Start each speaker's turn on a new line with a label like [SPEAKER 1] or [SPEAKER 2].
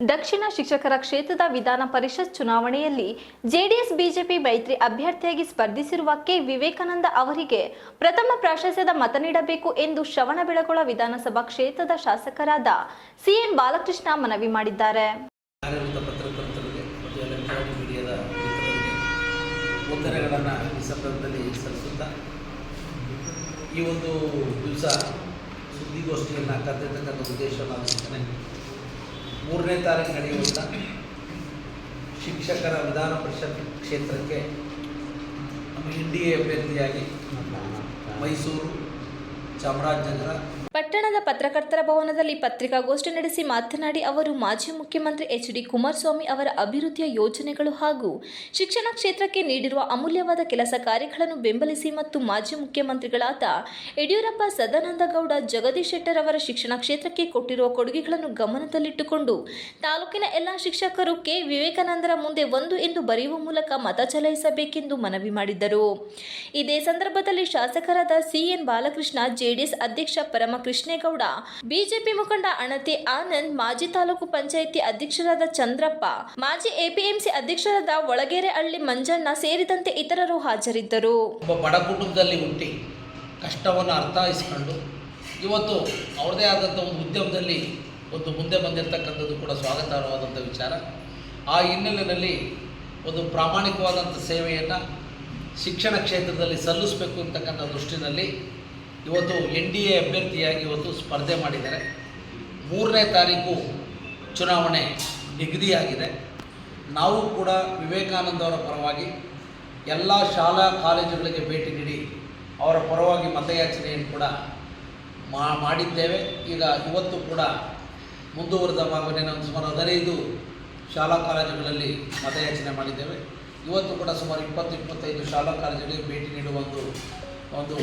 [SPEAKER 1] ದಕ್ಷಿಣ ಶಿಕ್ಷಕರ ಕ್ಷೇತ್ರದ ವಿಧಾನ ಪರಿಷತ್ ಚುನಾವಣೆಯಲ್ಲಿ ಜೆಡಿಎಸ್ ಬಿಜೆಪಿ ಮೈತ್ರಿ ಅಭ್ಯರ್ಥಿಯಾಗಿ ಸ್ಪರ್ಧಿಸಿರುವ ಕೆ. ವಿವೇಕಾನಂದ ಅವರಿಗೆ ಪ್ರಥಮ ಪ್ರಾಶಸ್ತ್ಯದ ಮತ ನೀಡಬೇಕು ಎಂದು ಶ್ರವಣಬೆಳಗೊಳ ವಿಧಾನಸಭಾ ಕ್ಷೇತ್ರದ ಶಾಸಕರಾದ ಸಿಎನ್ ಬಾಲಕೃಷ್ಣ ಮನವಿ ಮಾಡಿದ್ದಾರೆ.
[SPEAKER 2] ಈ ಒಂದು ದಿವಸ ಸುದ್ದಿಗೋಷ್ಠಿಯನ್ನು ಕರೆದಿರ್ತಕ್ಕಂಥ ಉದ್ದೇಶ ನಾನು ಹೇಳ್ತೇನೆ ಮೂರನೇ ತಾರೀಕು ನಡೆಯುವಂಥ ಶಿಕ್ಷಕರ ವಿಧಾನ ಪರಿಷತ್ ಕ್ಷೇತ್ರಕ್ಕೆ ನಮ್ಮ ಎನ್ ಡಿ ಎ ಅಭ್ಯರ್ಥಿಯಾಗಿ ಮೈಸೂರು ಚಾಮರಾಜನಗರ
[SPEAKER 1] ಪಟ್ಟಣದ ಪತ್ರಕರ್ತರ ಭವನದಲ್ಲಿ ಪತ್ರಿಕಾಗೋಷ್ಠಿ ನಡೆಸಿ ಮಾತನಾಡಿ ಅವರು ಮಾಜಿ ಮುಖ್ಯಮಂತ್ರಿ ಎಚ್ ಡಿ ಕುಮಾರಸ್ವಾಮಿ ಅವರ ಅಭಿವೃದ್ಧಿಯ ಯೋಜನೆಗಳು ಹಾಗೂ ಶಿಕ್ಷಣ ಕ್ಷೇತ್ರಕ್ಕೆ ನೀಡಿರುವ ಅಮೂಲ್ಯವಾದ ಕೆಲಸ ಕಾರ್ಯಗಳನ್ನು ಬೆಂಬಲಿಸಿ ಮತ್ತು ಮಾಜಿ ಮುಖ್ಯಮಂತ್ರಿಗಳಾದ ಯಡಿಯೂರಪ್ಪ ಸದಾನಂದಗೌಡ, ಜಗದೀಶ್ ಶೆಟ್ಟರ್ ಅವರ ಶಿಕ್ಷಣ ಕ್ಷೇತ್ರಕ್ಕೆ ಕೊಟ್ಟಿರುವ ಕೊಡುಗೆಗಳನ್ನು ಗಮನದಲ್ಲಿಟ್ಟುಕೊಂಡು ತಾಲೂಕಿನ ಎಲ್ಲ ಶಿಕ್ಷಕರು ಕೆ. ವಿವೇಕಾನಂದರ ಮುಂದೆ ಒಂದು ಎಂದು ಬರೆಯುವ ಮೂಲಕ ಮತ ಚಲಾಯಿಸಬೇಕೆಂದು ಮನವಿ ಮಾಡಿದರು ಇದೇ ಸಂದರ್ಭದಲ್ಲಿ ಶಾಸಕರಾದ ಸಿಎನ್ ಬಾಲಕೃಷ್ಣ ಜೆಡಿಎಸ್ ಅಧ್ಯಕ್ಷ ಪರಮಕೃಷ್ಣೇಗೌಡ ಬಿಜೆಪಿ ಮುಖಂಡ ಅಣತಿ ಆನಂದ್, ಮಾಜಿ ತಾಲೂಕು ಪಂಚಾಯಿತಿ ಅಧ್ಯಕ್ಷರಾದ ಚಂದ್ರಪ್ಪ, ಮಾಜಿ ಎಪಿಎಂಸಿ ಅಧ್ಯಕ್ಷರಾದ ಒಳಗೆರೆ ಹಳ್ಳಿ ಮಂಜಣ್ಣ ಸೇರಿದಂತೆ ಇತರರು ಹಾಜರಿದ್ದರು.
[SPEAKER 2] ಒಬ್ಬ ಬಡ ಕುಟುಂಬದಲ್ಲಿ ಹುಟ್ಟಿ ಕಷ್ಟವನ್ನು ಅರ್ಥೈಸಿಕೊಂಡು ಇವತ್ತು ಅವ್ರದ್ದೇ ಆದಂಥ ಒಂದು ಉದ್ಯಮದಲ್ಲಿ ಒಂದು ಮುಂದೆ ಬಂದಿರತಕ್ಕಂಥದ್ದು ಕೂಡ ಸ್ವಾಗತಾರ್ಹವಾದಂಥ ವಿಚಾರ. ಆ ಹಿನ್ನೆಲೆಯಲ್ಲಿ ಒಂದು ಪ್ರಾಮಾಣಿಕವಾದಂಥ ಸೇವೆಯನ್ನು ಶಿಕ್ಷಣ ಕ್ಷೇತ್ರದಲ್ಲಿ ಸಲ್ಲಿಸಬೇಕು ಅಂತಕ್ಕಂಥ ದೃಷ್ಟಿನಲ್ಲಿ ಇವತ್ತು ಎನ್ ಡಿ ಎ ಅಭ್ಯರ್ಥಿಯಾಗಿ ಇವತ್ತು ಸ್ಪರ್ಧೆ ಮಾಡಿದ್ದಾರೆ. ಮೂರನೇ ತಾರೀಕು ಚುನಾವಣೆ ನಿಗದಿಯಾಗಿದೆ. ನಾವು ಕೂಡ ವಿವೇಕಾನಂದ ಅವರ ಪರವಾಗಿ ಎಲ್ಲ ಶಾಲಾ ಕಾಲೇಜುಗಳಿಗೆ ಭೇಟಿ ನೀಡಿ ಅವರ ಪರವಾಗಿ ಮತಯಾಚನೆಯನ್ನು ಕೂಡ ಮಾಡಿದ್ದೇವೆ. ಈಗ ಇವತ್ತು ಕೂಡ ಮುಂದುವರೆದ ಭಾಗವೇ ನಾವು ಸುಮಾರು ಹದಿನೈದು ಶಾಲಾ ಕಾಲೇಜುಗಳಲ್ಲಿ ಮತಯಾಚನೆ ಮಾಡಿದ್ದೇವೆ. ಇವತ್ತು ಕೂಡ ಸುಮಾರು ಇಪ್ಪತ್ತು, ಇಪ್ಪತ್ತೈದು ಶಾಲಾ ಕಾಲೇಜುಗಳಿಗೆ ಭೇಟಿ ನೀಡುವ ಒಂದು ಒಂದು